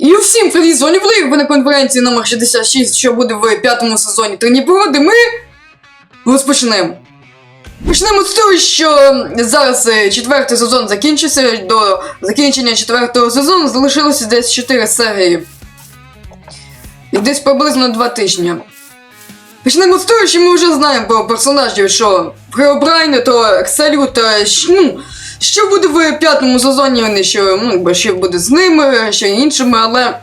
І всім привіт, з на конференції номер 66, що буде в п'ятому сезоні Трені ми розпочнемо. Почнемо з того, що зараз е, четвертий сезон закінчився, до закінчення четвертого сезону залишилося десь 4 серії. І десь приблизно 2 тижні. Почнемо з того, що ми вже знаємо про персонажів, що Преобрайне, то Екселю, та ну, що буде в п'ятому сезоні, вони що, ну, що буде з ними, що іншими, але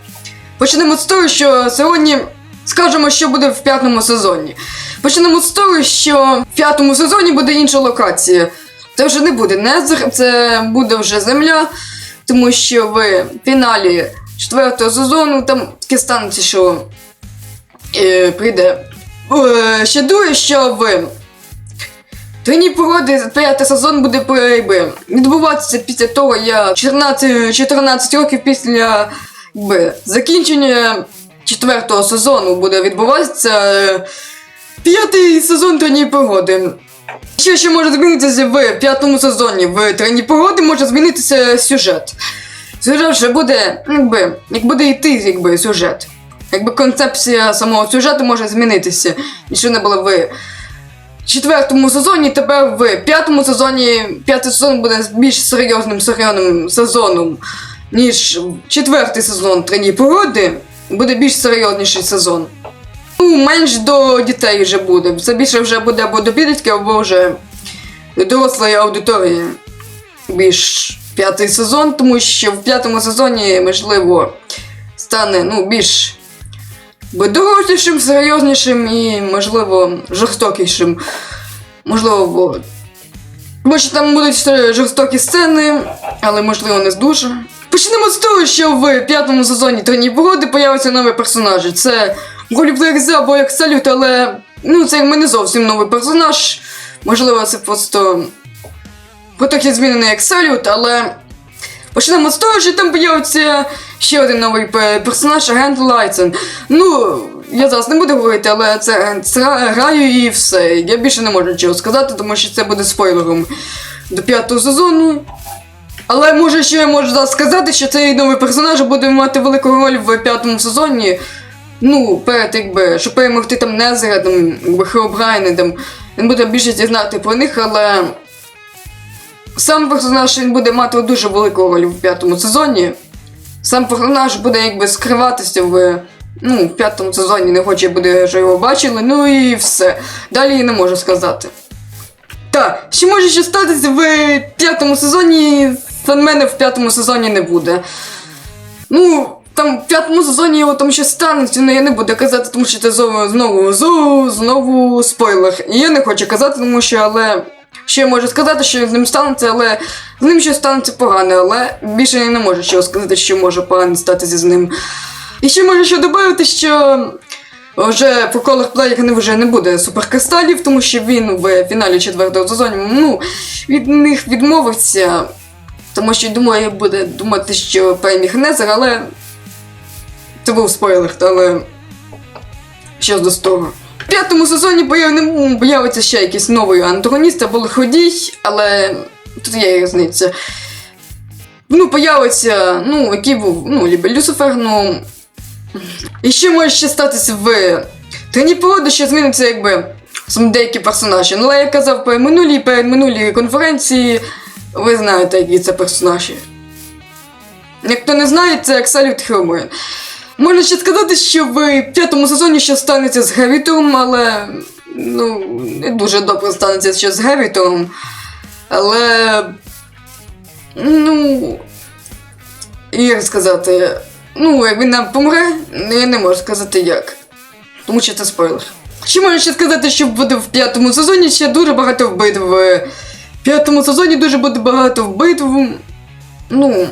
почнемо з того, що сьогодні скажемо, що буде в п'ятому сезоні. Почнемо з того, що в п'ятому сезоні буде інша локація. Це вже не буде Незер, це буде вже земля, тому що в фіналі четвертого сезону там таке станеться, що е, прийде е, ще дує, що в Трені погоди п'ятий сезон буде якби, відбуватися після того, як 14, 14 років після якби, закінчення четвертого сезону буде відбуватися п'ятий сезон Трені. Що ще може змінитися в п'ятому сезоні в Трені погоди, може змінитися сюжет. Сюжет вже буде, якби, як буде йти якби, сюжет. Якби концепція самого сюжету може змінитися. І не було в четвертому сезоні, тепер в п'ятому сезоні п'ятий сезон буде більш серйозним серйозним сезоном, ніж четвертий сезон трені породи. Буде більш серйозніший сезон. Ну, менш до дітей вже буде. Це більше вже буде або до підлітків, або вже до дорослої аудиторії. Більш п'ятий сезон, тому що в п'ятому сезоні, можливо, стане ну, більш би дорослішим, серйознішим і, можливо, жорстокішим. Можливо, бо що там будуть жорстокі сцени, але можливо не з дуже. Почнемо з того, що в п'ятому сезоні Трені погоди появляться нові персонажі. Це Голіблерзе або як салют, але ну це якби не зовсім новий персонаж. Можливо, це просто трохи змінений як салют, але Почнемо з того, що там появиться ще один новий персонаж, агент Лайтсен. Ну, я зараз не буду говорити, але це граю і все. Я більше не можу нічого сказати, тому що це буде спойлером до п'ятого сезону. Але може ще я можу зараз сказати, що цей новий персонаж буде мати велику роль в п'ятому сезоні. Ну, перед якби, щоб перемогти там Незера, там, Хеобрайна, там. Він буде більше дізнати про них, але. Сам персонаж він буде мати дуже велику роль в п'ятому сезоні. Сам персонаж буде якби скриватися в, ну, в п'ятому сезоні, не хоче буде, що його бачили, ну і все. Далі я не можу сказати. Так, що може ще статися в п'ятому сезоні, мене в п'ятому сезоні не буде. Ну, там в п'ятому сезоні його там ще станеться, але я не буду казати, тому що це знову, знову, знову, знову спойлер. І я не хочу казати, тому що, але. Я можу сказати, що з ним станеться, але з ним щось станеться погане, але більше я не можу чого сказати, що може погано статися з ним. І ще можу ще додати, що вже по колах плеєр не вже не буде суперкристалів, тому що він в фіналі четвертого сезону ну, від них відмовився. Тому що думаю, буде думати, що переміг Незер, але це був спойлер, але що з того. В п'ятому сезоні появ- появиться ще якийсь новий антагоніст або лиходій, але тут є різниця. Ну, появиться, ну, який був, ну, лібо Люцифер, ну. І ще може ще статися в Трені породи, що зміниться, якби сам деякі персонажі. Ну, але я казав перед минулій, перед минулій конференції, ви знаєте, які це персонажі. Як не знає, це Аксалют Хелмоін. Можна ще сказати, що в п'ятому сезоні ще станеться з Гевітором, але ну, не дуже добре станеться ще з Гевітором. Але. Ну. Як сказати. Ну, як він нам помре, ну, я не можу сказати як. Тому що це спойлер. Ще можу ще сказати, що буде в п'ятому сезоні ще дуже багато вбитв. В п'ятому сезоні дуже буде багато вбитв. Ну.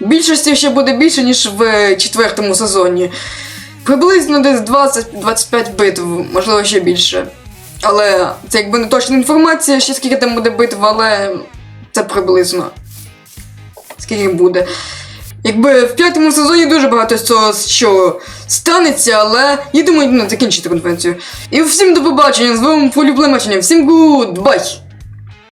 Більшості ще буде більше, ніж в четвертому сезоні. Приблизно десь 20-25 битв, можливо, ще більше. Але це якби не точна інформація, ще скільки там буде битв, але це приблизно. Скільки буде. Якби в п'ятому сезоні дуже багато з цього що станеться, але я думаю, ну, закінчити конференцію. І всім до побачення, з вами полюблемачення, всім гудбай!